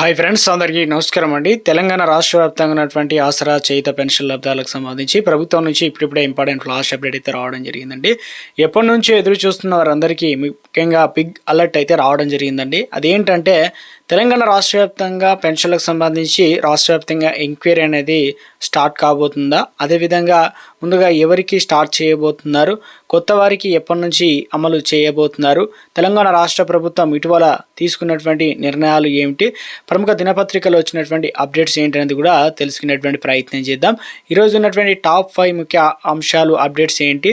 Hi friends అందరికీ నమస్కారం అండి. తెలంగాణ రాష్ట్ర వ్యాప్తంగా ఉన్నటువంటి ఆసరా చేయిత పెన్షన్ లబ్ధాలకు సంబంధించి ప్రభుత్వం నుంచి ఇప్పుడిప్పుడే ఇంపార్టెంట్ లాస్ట్ అప్డేట్ అయితే రావడం జరిగిందండి. ఎప్పటి నుంచి ఎదురు చూస్తున్న వారందరికీ ముఖ్యంగా బిగ్ అలర్ట్ అయితే రావడం జరిగిందండి. అదేంటంటే తెలంగాణ రాష్ట్ర వ్యాప్తంగా పెన్షన్లకు సంబంధించి రాష్ట్ర వ్యాప్తంగా ఎంక్వైరీ అనేది స్టార్ట్ కాబోతుందా? అదేవిధంగా ముందుగా ఎవరికి స్టార్ట్ చేయబోతున్నారు? కొత్త వారికి ఎప్పటి నుంచి అమలు చేయబోతున్నారు? తెలంగాణ రాష్ట్ర ప్రభుత్వం ఇటీవల తీసుకున్నటువంటి నిర్ణయాలు ఏమిటి? ప్రముఖ దినపత్రికలో వచ్చినటువంటి అప్డేట్స్ ఏంటనేది కూడా తెలుసుకునేటువంటి ప్రయత్నం చేద్దాం. ఈరోజు ఉన్నటువంటి టాప్ ఫైవ్ ముఖ్య అంశాలు అప్డేట్స్ ఏంటి?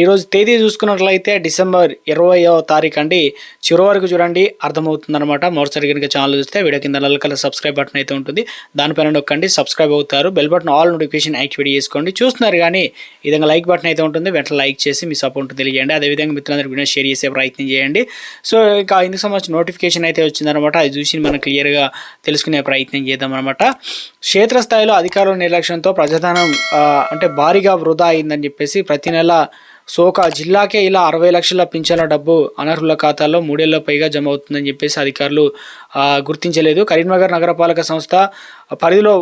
ఈరోజు తేదీ చూసుకున్నట్లయితే డిసెంబర్ ఇరవయో తారీఖు అండి. చివరి వరకు చూడండి అర్థమవుతుంది అనమాట మరోసారి కనుక ఛానల్ చూస్తే వీడియో కింద నల్లకల సబ్స్క్రైబ్ బటన్ అయితే ఉంటుంది. దానిపైన నొక్కండి సబ్స్క్రైబ్ అవుతారు. Bell button all notification activate చేసుకోండి. చూస్తున్నారు కానీ ఈ విధంగా లైక్ బటన్ అయితే ఉంటుంది. వెంటనే లైక్ చేసి మీ సపోర్ట్ తెలియజేయండి. అదేవిధంగా మిత్రులందరూ వీడియో షేర్ చేసే ప్రయత్నం చేయండి. సో ఇంకా ఇందుకు సంబంధించిన నోటిఫికేషన్ అయితే వచ్చిందనమాట అది చూసి మనం క్లియర్గా తెలుసుకునే ప్రయత్నం చేద్దాం అనమాట క్షేత్రస్థాయిలో అధికారుల నిర్లక్ష్యంతో ప్రజాధనం అంటే భారీగా వృధా అయిందని చెప్పేసి ప్రతి నెల సో ఒక జిల్లాకే ఇలా అరవై లక్షల పింఛన్ల డబ్బు అనర్హుల ఖాతాలో మూడేళ్ళ పైగా జమ అవుతుందని చెప్పేసి అధికారులు గుర్తించలేదు. కరీంనగర్ నగరపాలక సంస్థ పరిధిలో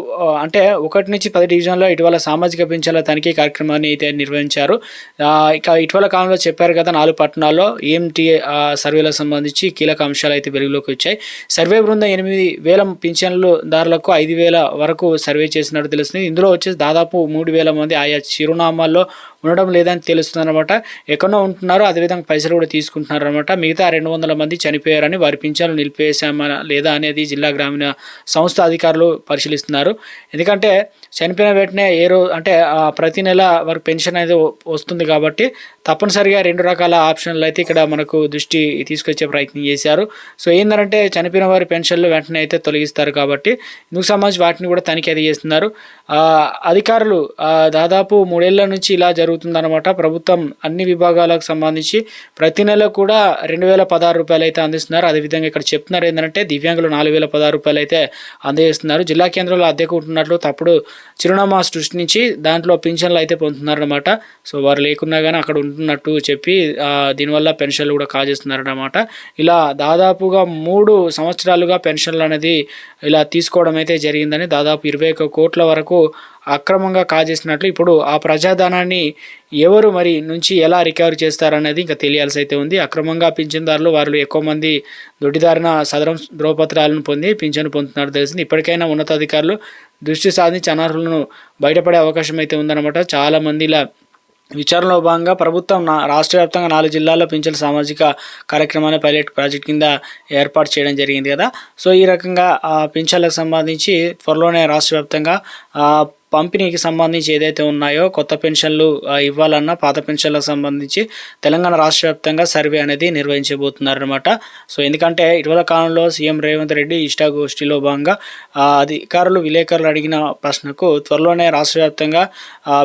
అంటే ఒకటి నుంచి పది డివిజన్లో ఇటీవల సామాజిక పింఛన్ల తనిఖీ కార్యక్రమాన్ని అయితే నిర్వహించారు. ఇక ఇటీవల కాలంలో చెప్పారు కదా నాలుగు పట్టణాల్లో ఏంటి సర్వేలకు సంబంధించి కీలక అంశాలు అయితే వెలుగులోకి వచ్చాయి. సర్వే బృందం ఎనిమిది వేల పింఛన్లు దారులకు ఐదు వేల వరకు సర్వే చేసినట్టు తెలుస్తుంది. ఇందులో వచ్చేసి దాదాపు మూడు వేల మంది ఆయా చిరునామాల్లో ఉండడం లేదని తెలుస్తుంది అనమాట ఎక్కడో ఉంటున్నారో అదేవిధంగా పైసలు కూడా తీసుకుంటున్నారు అనమాట మిగతా రెండు వందల మంది చనిపోయారని వారి పింఛన్లు నిలిపేశామా లేదా అనేది జిల్లా గ్రామీణ సంస్థ అధికారులు పరిశీలిస్తున్నారు. ఎందుకంటే చనిపోయిన వెంటనే ఏ రోజు అంటే ప్రతి నెల వారికి పెన్షన్ అనేది వస్తుంది కాబట్టి తప్పనిసరిగా రెండు రకాల ఆప్షన్లు అయితే ఇక్కడ మనకు దృష్టి తీసుకొచ్చే ప్రయత్నం చేశారు. సో ఏంటంటే చనిపోయిన వారి పెన్షన్లు వెంటనే అయితే తొలగిస్తారు కాబట్టి ఇందుకు సంబంధించి వాటిని కూడా తనిఖీ అది చేస్తున్నారు. అధికారులు దాదాపు మూడేళ్ళ నుంచి ఇలా జరుగుతుందన్నమాట. ప్రభుత్వం అన్ని విభాగాలకు సంబంధించి ప్రతి నెల కూడా రెండు వేల పదహారు రూపాయలు అయితే అందిస్తున్నారు. అదేవిధంగా ఇక్కడ చెప్తున్నారు ఏంటంటే దివ్యాంగులు నాలుగు వేల పదహారు రూపాయలు అయితే అందజేస్తున్నారు జిల్లా కేంద్రంలో అద్దెకు ఉంటున్నట్లు తప్పుడు చిరునామా సృష్టించి దాంట్లో పింఛన్లు అయితే పొందుతున్నారనమాట సో వారు లేకున్నా కానీ అక్కడ ఉంటున్నట్టు చెప్పి దీనివల్ల పెన్షన్లు కూడా కాజేస్తున్నారన్నమాట. ఇలా దాదాపుగా మూడు సంవత్సరాలుగా పెన్షన్లు అనేది ఇలా తీసుకోవడం అయితే జరిగిందని దాదాపు ఇరవై కోట్ల వరకు అక్రమంగా కాజేసినట్లు ఇప్పుడు ఆ ప్రజాధనాన్ని ఎవరు మరి నుంచి ఎలా రికవర్ చేస్తారనేది ఇంకా తెలియాల్సి అయితే ఉంది. అక్రమంగా పింఛన్దారులు వారు ఎక్కువ మంది దొడ్డిదారిన సదరం ధ్రువపత్రాలను పొంది పింఛను పొందుతున్నారు తెలిసింది. ఇప్పటికైనా ఉన్నతాధికారులు దృష్టి సాధించి అనర్హులను బయటపడే అవకాశం అయితే ఉందన్నమాట. చాలా మంది ఇలా విచారణలో భాగంగా ప్రభుత్వం నా రాష్ట్ర వ్యాప్తంగా నాలుగు జిల్లాల్లో పింఛన్ సామాజిక కార్యక్రమాన్ని పైలట్ ప్రాజెక్ట్ కింద ఏర్పాటు చేయడం జరిగింది కదా. సో ఈ రకంగా ఆ పింఛన్లకు సంబంధించి త్వరలోనే రాష్ట్ర వ్యాప్తంగా పంపిణీకి సంబంధించి ఏదైతే ఉన్నాయో కొత్త పెన్షన్లు ఇవ్వాలన్నా పాత పెన్షన్లకు సంబంధించి తెలంగాణ రాష్ట్ర వ్యాప్తంగా సర్వే అనేది నిర్వహించబోతున్నారనమాట సో ఎందుకంటే ఇటీవల కాలంలో సీఎం రేవంత్ రెడ్డి ఇష్టాగోష్ఠిలో భాగంగా అధికారులు విలేకరులు అడిగిన ప్రశ్నకు త్వరలోనే రాష్ట్ర వ్యాప్తంగా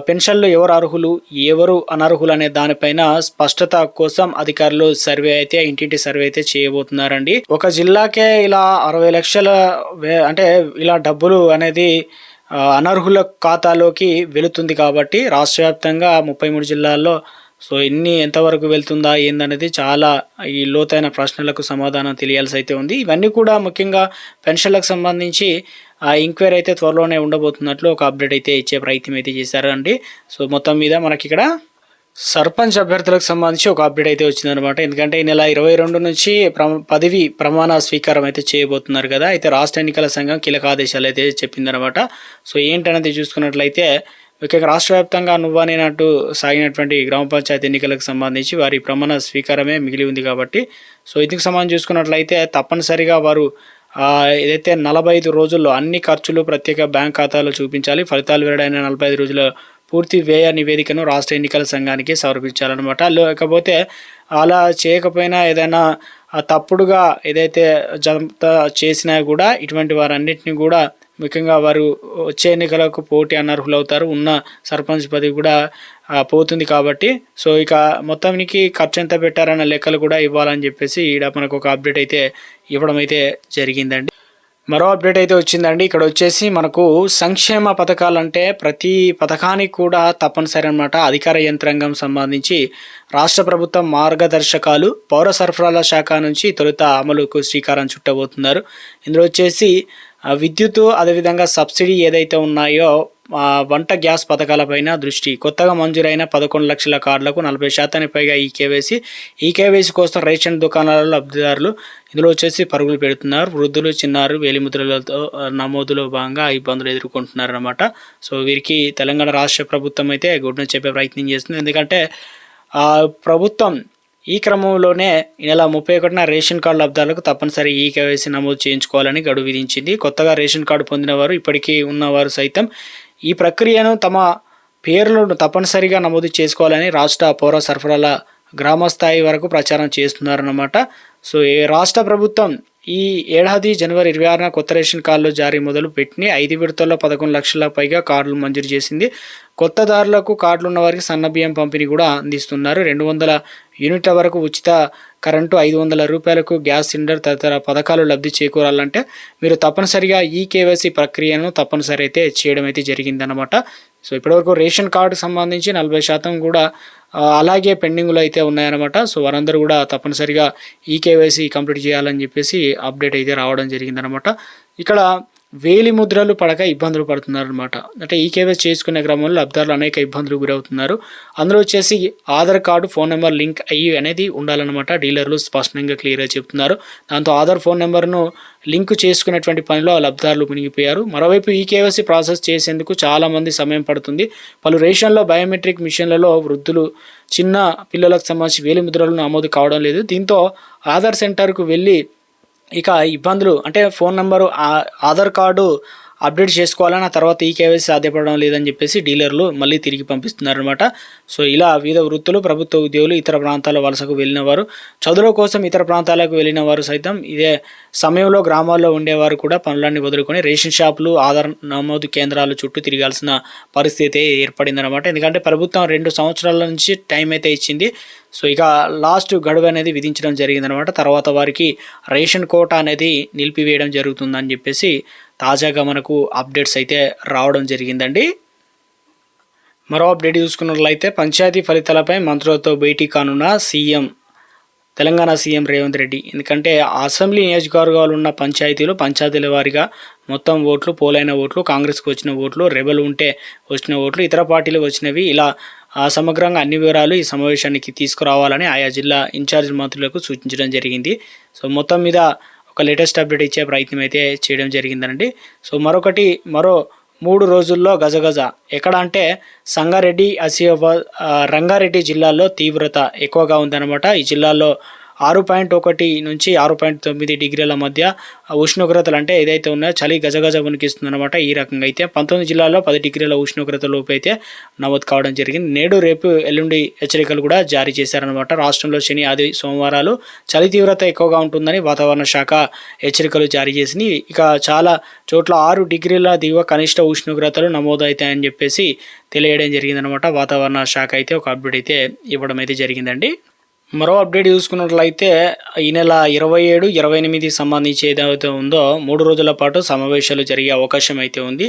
పెన్షన్లు ఎవరు అర్హులు ఎవరు అనర్హులు అనే దానిపైన స్పష్టత కోసం అధికారులు సర్వే అయితే ఇంటింటి సర్వే అయితే చేయబోతున్నారండి. ఒక జిల్లాకే ఇలా అరవై లక్షల వే- అంటే ఇలా డబ్బులు అనేది అనర్హుల ఖాతాలోకి వెళుతుంది కాబట్టి రాష్ట్ర వ్యాప్తంగా ముప్పై మూడు జిల్లాల్లో సో ఎన్ని ఎంతవరకు వెళ్తుందా ఏందనేది చాలా ఈ లోతైన ప్రశ్నలకు సమాధానం తెలియాల్సి అయితే ఉంది. ఇవన్నీ కూడా ముఖ్యంగా పెన్షన్లకు సంబంధించి ఆ ఎంక్వైరీ అయితే త్వరలోనే ఉండబోతున్నట్లు ఒక అప్డేట్ అయితే ఇచ్చే ప్రయత్నం అయితే చేశారు అండి సో మొత్తం మీద మనకి ఇక్కడ సర్పంచ్ అభ్యర్థులకు సంబంధించి ఒక అప్డేట్ అయితే వచ్చిందనమాట ఎందుకంటే ఈ నెల ఇరవై రెండు నుంచి ప్రమ పదవి ప్రమాణ స్వీకారం అయితే చేయబోతున్నారు కదా. అయితే రాష్ట్ర ఎన్నికల సంఘం కీలక ఆదేశాలు అయితే చెప్పిందనమాట సో ఏంటనేది చూసుకున్నట్లయితే ముఖ్యంగా రాష్ట్ర వ్యాప్తంగా నువ్వనేనట్టు సాగినటువంటి గ్రామ పంచాయతీ ఎన్నికలకు సంబంధించి వారి ప్రమాణ స్వీకారమే మిగిలి ఉంది కాబట్టి సో ఇందుకు సంబంధించి చూసుకున్నట్లయితే తప్పనిసరిగా వారు ఏదైతే నలభై ఐదు రోజుల్లో అన్ని ఖర్చులు ప్రత్యేక బ్యాంక్ ఖాతాలో చూపించాలి ఫలితాలు వెల్లడైన నలభై ఐదు రోజుల పూర్తి వ్యయ నివేదికను రాష్ట్ర ఎన్నికల సంఘానికి సమర్పించాలన్నమాట. లేకపోతే అలా చేయకపోయినా ఏదైనా తప్పుడుగా ఏదైతే జంత చేసినా కూడా ఇటువంటి వారన్నిటిని కూడా ముఖ్యంగా వారు వచ్చే ఎన్నికలకు పోటీ అనర్హులవుతారు. ఉన్న సర్పంచ్ పదవి కూడా పోతుంది కాబట్టి. సో ఇక మొత్తానికి ఖర్చు ఎంత పెట్టారన్న లెక్కలు కూడా ఇవ్వాలని చెప్పేసి ఈడ మనకు ఒక అప్డేట్ అయితే ఇవ్వడం అయితే జరిగిందండి. మరో అప్డేట్ అయితే వచ్చిందండి. ఇక్కడ వచ్చేసి మనకు సంక్షేమ పథకాలు అంటే ప్రతి పథకానికి కూడా తప్పనిసరి అనమాట అధికార యంత్రాంగం సంబంధించి రాష్ట్ర ప్రభుత్వం మార్గదర్శకాలు పౌర సరఫరాల శాఖ నుంచి తొలుత అమలుకు శ్రీకారం చుట్టబోతున్నారు. ఇందులో వచ్చేసి విద్యుత్ అదేవిధంగా సబ్సిడీ ఏదైతే ఉన్నాయో వంట గ్యాస్ పథకాలపైన దృష్టి. కొత్తగా మంజూరైన పదకొండు లక్షల కార్డులకు నలభై శాతానికి పైగా ఈ కేవైసీ ఈ కేవైసీ కోసం రేషన్ దుకాణాలలో లబ్ధిదారులు ఇందులో వచ్చేసి పరుగులు పెడుతున్నారు. వృద్ధులు చిన్నారు వేలిముద్రలతో నమోదులో భాగంగా ఇబ్బందులు ఎదుర్కొంటున్నారు అనమాట సో వీరికి తెలంగాణ రాష్ట్ర ప్రభుత్వం అయితే గుడ్న చెప్పే ప్రయత్నం చేస్తుంది. ఎందుకంటే ఆ, ప్రభుత్వం ఈ క్రమంలోనే ఈ నెల ముప్పై ఒకటిన రేషన్ కార్డు లబ్ధాలకు తప్పనిసరి ఈ కేవైసీ నమోదు చేయించుకోవాలని గడువు విధించింది. కొత్తగా రేషన్ కార్డు పొందినవారు ఇప్పటికీ ఉన్నవారు సైతం ఈ ప్రక్రియను తమ పేర్లను తప్పనిసరిగా నమోదు చేసుకోవాలని రాష్ట్ర పౌర సరఫరాల గ్రామ స్థాయి వరకు ప్రచారం చేస్తున్నారన్నమాట. సో ఏ రాష్ట్ర ప్రభుత్వం ఈ ఏడాది జనవరి ఇరవై ఆరున కొత్త రేషన్ కార్డులు జారీ మొదలు పెట్టిన ఐదు విడతల్లో పదకొండు లక్షల పైగా కార్డులు మంజూరు చేసింది. కొత్త దారులకు కార్డులు ఉన్న వారికి సన్న బియ్యం పంపిణీ కూడా అందిస్తున్నారు. రెండు వందల యూనిట్ల వరకు ఉచిత కరెంటు ఐదు వందల రూపాయలకు గ్యాస్ సిలిండర్ తదితర పథకాలు లబ్ధి చేకూరాలంటే మీరు తప్పనిసరిగా ఈ కేవైసీ ప్రక్రియను తప్పనిసరి అయితే చేయడం అయితే జరిగిందనమాట సో ఇప్పటివరకు రేషన్ కార్డుకు సంబంధించి నలభై శాతం కూడా అలాగే పెండింగ్లో అయితే ఉన్నాయన్నమాట. సో వారందరూ కూడా తప్పనిసరిగా ఈ కేవైసీ కంప్లీట్ చేయాలని చెప్పేసి అప్డేట్ అయితే రావడం జరిగిందనమాట ఇక్కడ వేలి ముద్రలు పడక ఇబ్బందులు పడుతున్నారు అనమాట అంటే ఈ కేవైసీ చేసుకునే క్రమంలో లబ్ధారులు అనేక ఇబ్బందులు గురవుతున్నారు. అందులో వచ్చేసి Aadhaar card phone number link అయ్యి అనేది ఉండాలన్నమాట. డీలర్లు స్పష్టంగా క్లియర్గా చెప్తున్నారు. దాంతో ఆధార్ ఫోన్ నెంబర్ను లింక్ చేసుకునేటువంటి పనిలో లబ్ధారులు మునిగిపోయారు. మరోవైపు ఈ కేవైసీ ప్రాసెస్ చేసేందుకు చాలామంది సమయం పడుతుంది. పలు రేషన్లో బయోమెట్రిక్ మిషన్లలో వృద్ధులు చిన్న పిల్లలకు సంబంధించి వేలి ముద్రలను నమోదు కావడం లేదు. దీంతో ఆధార్ సెంటర్కు వెళ్ళి ఇక ఇబ్బందులు అంటే phone number Aadhaar card update చేసుకోవాలని ఆ తర్వాత ఈ కేవైసీ సాధ్యపడడం లేదని చెప్పేసి డీలర్లు మళ్ళీ తిరిగి పంపిస్తున్నారనమాట సో ఇలా వివిధ వృత్తులు ప్రభుత్వ ఉద్యోగులు ఇతర ప్రాంతాల వలసకు వెళ్ళిన వారు చదువుల కోసం ఇతర ప్రాంతాలకు వెళ్ళిన వారు సైతం ఇదే సమయంలో గ్రామాల్లో ఉండేవారు కూడా పనులన్నీ వదులుకొని రేషన్ షాపులు ఆధార్ నమోదు కేంద్రాలు చుట్టూ తిరగాల్సిన పరిస్థితి ఏర్పడిందనమాట ఎందుకంటే ప్రభుత్వం రెండు సంవత్సరాల నుంచి టైం అయితే ఇచ్చింది. సో ఇక లాస్ట్ గడువు అనేది విధించడం జరిగిందనమాట తర్వాత వారికి రేషన్ కోట అనేది నిలిపివేయడం జరుగుతుందని చెప్పేసి తాజాగా మనకు అప్డేట్స్ అయితే రావడం జరిగిందండి. మరో అప్డేట్ చూసుకున్నట్లయితే పంచాయతీ ఫలితాలపై మంత్రులతో భేటీ కానున్న సీఎం తెలంగాణ సీఎం రేవంత్ రెడ్డి. ఎందుకంటే అసెంబ్లీ నియోజకవర్గాలు ఉన్న పంచాయతీలు పంచాయతీల వారిగా మొత్తం ఓట్లు పోలైన ఓట్లు కాంగ్రెస్కి వచ్చిన ఓట్లు రెబల్ ఉంటే వచ్చిన ఓట్లు ఇతర పార్టీలు వచ్చినవి ఇలా సమగ్రంగా అన్ని వివరాలు ఈ సమావేశానికి తీసుకురావాలని ఆయా జిల్లా ఇన్ఛార్జ్ మంత్రులకు సూచించడం జరిగింది. సో మొత్తం మీద ఒక లేటెస్ట్ అప్డేట్ ఇచ్చే ప్రయత్నం అయితే చేయడం జరిగిందండి సో మరొకటి మరో మూడు రోజుల్లో గజగజ ఎక్కడ అంటే సంగారెడ్డి ఆసిఫాబాద్ రంగారెడ్డి జిల్లాల్లో తీవ్రత ఎక్కువగా ఉందన్నమాట. ఈ జిల్లాల్లో ఆరు పాయింట్ ఒకటి నుంచి ఆరు పాయింట్ తొమ్మిది డిగ్రీల మధ్య ఉష్ణోగ్రతలు అంటే ఏదైతే ఉన్నాయో చలి గజగజ ఉనికిస్తుంది అనమాట ఈ రకంగా అయితే. పంతొమ్మిది జిల్లాల్లో పది డిగ్రీల ఉష్ణోగ్రత లోపు అయితే నమోదు కావడం జరిగింది. నేడు రేపు ఎల్లుండి హెచ్చరికలు కూడా జారీ చేశారనమాట రాష్ట్రంలో శని ఆది సోమవారాలు చలి తీవ్రత ఎక్కువగా ఉంటుందని వాతావరణ శాఖ హెచ్చరికలు జారీ చేసింది. ఇక చాలా చోట్ల ఆరు డిగ్రీల దిగువ కనిష్ట ఉష్ణోగ్రతలు నమోదవుతాయని చెప్పేసి తెలియడం జరిగిందనమాట వాతావరణ శాఖ అయితే ఒక అప్డేట్ అయితే ఇవ్వడం అయితే జరిగిందండి. మరో అప్డేట్ చూసుకున్నట్లయితే ఈ నెల ఇరవై ఏడు ఇరవై ఎనిమిది సంబంధించి ఏదైతే ఉందో మూడు రోజుల పాటు సమావేశాలు జరిగే అవకాశం అయితే ఉంది.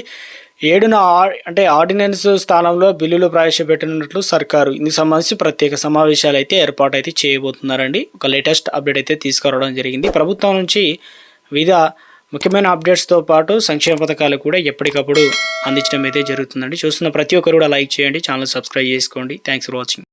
ఏడున అంటే ఆర్డినెన్స్ స్థానంలో బిల్లులు ప్రవేశపెట్టినట్లు సర్కారు ఇందుకు సంబంధించి ప్రత్యేక సమావేశాలు అయితే ఏర్పాటు అయితే చేయబోతున్నారండి. ఒక లేటెస్ట్ అప్డేట్ అయితే తీసుకురావడం జరిగింది. ప్రభుత్వం నుంచి వివిధ ముఖ్యమైన అప్డేట్స్తో పాటు సంక్షేమ పథకాలు కూడా ఎప్పటికప్పుడు అందించడం అయితే జరుగుతుందండి. చూస్తున్న ప్రతి ఒక్కరు కూడా లైక్ చేయండి ఛానల్ సబ్స్క్రైబ్ చేసుకోండి. Thanks for watching.